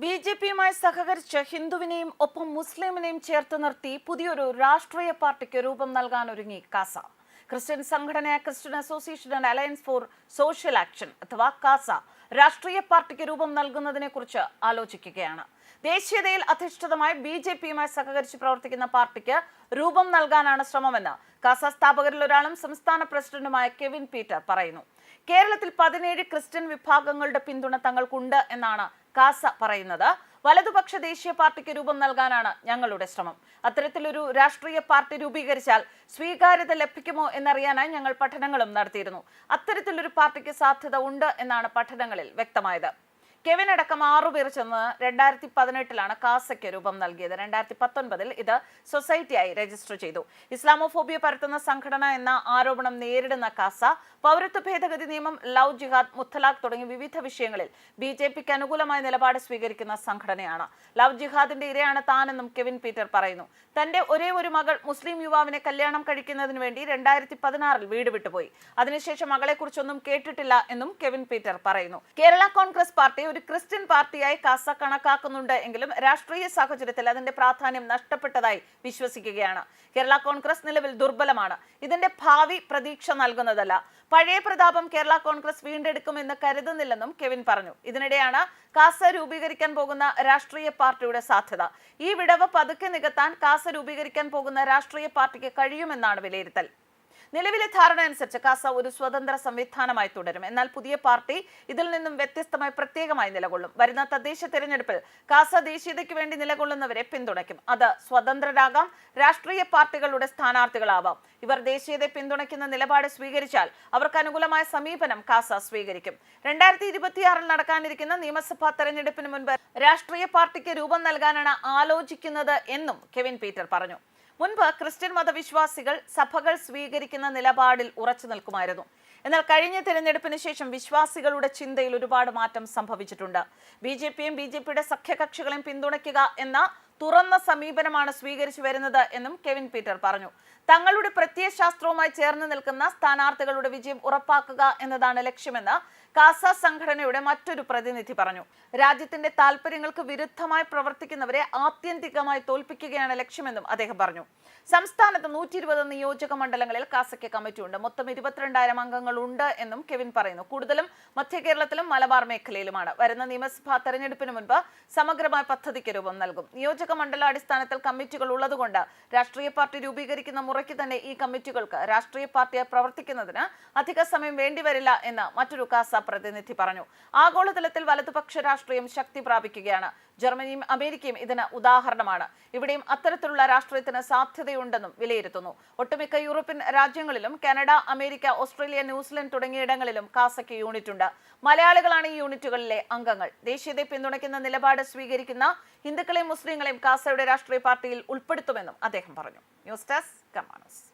B J പിയുമായി സഹകരിച്ച് ഹിന്ദുവിനെയും ഒപ്പം മുസ്ലിമിനെയും ചേർത്ത് നിർത്തി പുതിയൊരു രാഷ്ട്രീയ പാർട്ടിക്ക് രൂപം നൽകാനൊരുങ്ങി കാസ. ക്രിസ്ത്യൻ സംഘടനയായ Christian association and alliance for social action അഥവാ കാസ രാഷ്ട്രീയ പാർട്ടിക്ക് രൂപം നൽകുന്നതിനെ കുറിച്ച് ആലോചിക്കുകയാണ്. ദേശീയതയിൽ അധിഷ്ഠിതമായി ബി ജെ പിയുമായി സഹകരിച്ച് പ്രവർത്തിക്കുന്ന പാർട്ടിക്ക് രൂപം നൽകാനാണ് ശ്രമമെന്ന് കാസ സ്ഥാപകരിൽ ഒരാളും സംസ്ഥാന പ്രസിഡന്റുമായ കെവിൻ പീറ്റർ പറയുന്നു. കേരളത്തിൽ പതിനേഴ് ക്രിസ്ത്യൻ വിഭാഗങ്ങളുടെ പിന്തുണ തങ്ങൾക്കുണ്ട് എന്നാണ് കാസ പറയുന്നത്. വലതുപക്ഷ ദേശീയ പാർട്ടിക്ക് രൂപം നൽകാനാണ് ഞങ്ങളുടെ ശ്രമം. അത്തരത്തിലൊരു രാഷ്ട്രീയ പാർട്ടി രൂപീകരിച്ചാൽ സ്വീകാര്യത ലഭിക്കുമോ എന്നറിയാനായി ഞങ്ങൾ പഠനങ്ങളും നടത്തിയിരുന്നു. അത്തരത്തിലൊരു പാർട്ടിക്ക് സാധ്യത ഉണ്ട് എന്നാണ് പഠനങ്ങളിൽ വ്യക്തമായത്. കെവിൻ അടക്കം ആറുപേർ ചെന്ന് രണ്ടായിരത്തി പതിനെട്ടിലാണ് കാസയ്ക്ക് രൂപം നൽകിയത്. രണ്ടായിരത്തി പത്തൊൻപതിൽ ഇത് സൊസൈറ്റിയായി രജിസ്റ്റർ ചെയ്തു. ഇസ്ലാമോഫോബിയ പരത്തുന്ന സംഘടന എന്ന ആരോപണം നേരിടുന്ന കാസ പൗരത്വ ഭേദഗതി നിയമം ലവ് ജിഹാദ് മുത്തലാഖ് തുടങ്ങിയ വിവിധ വിഷയങ്ങളിൽ ബി ജെ പിക്ക് അനുകൂലമായ നിലപാട് സ്വീകരിക്കുന്ന സംഘടനയാണ്. ലവ് ജിഹാദിന്റെ ഇരയാണ് താനെന്നും കെവിൻ പീറ്റർ പറയുന്നു. തന്റെ ഒരേ ഒരു മകൾ മുസ്ലിം യുവാവിനെ കല്യാണം കഴിക്കുന്നതിന് വേണ്ടി രണ്ടായിരത്തി പതിനാറിൽ വീട് വിട്ടുപോയി. അതിനുശേഷം മകളെക്കുറിച്ചൊന്നും കേട്ടിട്ടില്ല എന്നും കെവിൻ പീറ്റർ പറയുന്നു. കേരള കോൺഗ്രസ് പാർട്ടി ഒരു ക്രിസ്ത്യൻ പാർട്ടിയായി കാസ കണക്കാക്കുന്നുണ്ട് എങ്കിലും രാഷ്ട്രീയ സാഹചര്യത്തിൽ അതിന്റെ പ്രാധാന്യം നഷ്ടപ്പെട്ടതായി വിശ്വസിക്കുകയാണ്. കേരള കോൺഗ്രസ് നിലവിൽ ദുർബലമാണ്. ഇതിന്റെ ഭാവി പ്രതീക്ഷ നൽകുന്നതല്ല. പഴയ പ്രതാപം കേരള കോൺഗ്രസ് വീണ്ടെടുക്കുമെന്ന് കരുതുന്നില്ലെന്നും കെവിൻ പറഞ്ഞു. ഇതിനിടെയാണ് കാസ രൂപീകരിക്കാൻ പോകുന്ന രാഷ്ട്രീയ പാർട്ടിയുടെ സാധ്യത. ഈ വിടവ് പതുക്കെ നികത്താൻ കാസ രൂപീകരിക്കാൻ പോകുന്ന രാഷ്ട്രീയ പാർട്ടിക്ക് കഴിയുമെന്നാണ് വിലയിരുത്തൽ. നിലവിലെ ധാരണ അനുസരിച്ച് കാസ ഒരു സ്വതന്ത്ര സംവിധാനമായി തുടരും. എന്നാൽ പുതിയ പാർട്ടി ഇതിൽ നിന്നും വ്യത്യസ്തമായി പ്രത്യേകമായി നിലകൊള്ളും. വരുന്ന തദ്ദേശ തെരഞ്ഞെടുപ്പിൽ കാസ ദേശീയതയ്ക്ക് വേണ്ടി നിലകൊള്ളുന്നവരെ പിന്തുണയ്ക്കും. അത് സ്വതന്ത്രരാകാം രാഷ്ട്രീയ പാർട്ടികളുടെ സ്ഥാനാർത്ഥികളാവാം. ഇവർ ദേശീയതയെ പിന്തുണയ്ക്കുന്ന നിലപാട് സ്വീകരിച്ചാൽ അവർക്ക് അനുകൂലമായ സമീപനം കാസ സ്വീകരിക്കും. രണ്ടായിരത്തി ഇരുപത്തിയാറിൽ നടക്കാനിരിക്കുന്ന നിയമസഭാ തെരഞ്ഞെടുപ്പിന് മുൻപ് രാഷ്ട്രീയ പാർട്ടിക്ക് രൂപം നൽകാനാണ് ആലോചിക്കുന്നത് എന്നും കെവിൻ പീറ്റർ പറഞ്ഞു. മുൻപ് ക്രിസ്ത്യൻ മതവിശ്വാസികൾ സഭകൾ സ്വീകരിക്കുന്ന നിലപാടിൽ ഉറച്ചു നിൽക്കുമായിരുന്നു. എന്നാൽ കഴിഞ്ഞ തിരഞ്ഞെടുപ്പിന് ശേഷം വിശ്വാസികളുടെ ചിന്തയിൽ ഒരുപാട് മാറ്റം സംഭവിച്ചിട്ടുണ്ട്. ബി ജെ പിയും ബി ജെ പിയുടെ സഖ്യകക്ഷികളെയും പിന്തുണയ്ക്കുക എന്ന തുറന്ന സമീപനമാണ് സ്വീകരിച്ചു വരുന്നത് എന്നും കെവിൻ പീറ്റർ പറഞ്ഞു. തങ്ങളുടെ പ്രത്യയശാസ്ത്രവുമായി ചേർന്ന് നിൽക്കുന്ന സ്ഥാനാർത്ഥികളുടെ വിജയം ഉറപ്പാക്കുക എന്നതാണ് ലക്ഷ്യമെന്ന് കാസ സംഘടനയുടെ മറ്റൊരു പ്രതിനിധി പറഞ്ഞു. രാജ്യത്തിന്റെ താല്പര്യങ്ങൾക്ക് വിരുദ്ധമായി പ്രവർത്തിക്കുന്നവരെ ആത്യന്തികമായി തോൽപ്പിക്കുകയാണ് ലക്ഷ്യമെന്നും അദ്ദേഹം പറഞ്ഞു. സംസ്ഥാനത്ത് നൂറ്റി ഇരുപത് നിയോജക മണ്ഡലങ്ങളിൽ കാസയ്ക്ക് കമ്മിറ്റിയുണ്ട്. മൊത്തം ഇരുപത്തിരണ്ടായിരം അംഗങ്ങൾ ഉണ്ട് എന്നും കെവിൻ പറയുന്നു. കൂടുതലും മധ്യ കേരളത്തിലും മലബാർ മേഖലയിലുമാണ്. വരുന്ന നിയമസഭാ തെരഞ്ഞെടുപ്പിന് മുൻപ് സമഗ്രമായ പദ്ധതിക്ക് രൂപം നൽകും. നിയോജക മണ്ഡലാടിസ്ഥാനത്തിൽ കമ്മിറ്റികൾ ഉള്ളതുകൊണ്ട് രാഷ്ട്രീയ പാർട്ടി രൂപീകരിക്കുന്ന മുറയ്ക്ക് തന്നെ ഈ കമ്മിറ്റികൾക്ക് രാഷ്ട്രീയ പാർട്ടിയായി പ്രവർത്തിക്കുന്നതിന് അധിക സമയം വേണ്ടിവരില്ല എന്ന് മറ്റൊരു കാസ പ്രതിനിധി പറഞ്ഞു. ആഗോളതലത്തിൽ വലതുപക്ഷ രാഷ്ട്രീയം ശക്തി പ്രാപിക്കുകയാണ്. ജർമ്മനിയും അമേരിക്കയും ഇതിന് ഉദാഹരണമാണ്. ഇവിടെയും അത്തരത്തിലുള്ള രാഷ്ട്രീയത്തിന് സാധ്യതയുണ്ടെന്നും വിലയിരുത്തുന്നു. ഒട്ടുമിക്ക യൂറോപ്യൻ രാജ്യങ്ങളിലും Canada America Australia New Zealand തുടങ്ങിയിടങ്ങളിലും കാസയ്ക്ക് യൂണിറ്റ് ഉണ്ട്. മലയാളികളാണ് ഈ യൂണിറ്റുകളിലെ അംഗങ്ങൾ. ദേശീയതയെ പിന്തുണയ്ക്കുന്ന നിലപാട് സ്വീകരിക്കുന്ന ഹിന്ദുക്കളെയും മുസ്ലിങ്ങളെയും കാസയുടെ രാഷ്ട്രീയ പാർട്ടിയിൽ ഉൾപ്പെടുത്തുമെന്നും അദ്ദേഹം പറഞ്ഞു. News desk കമാനസ്.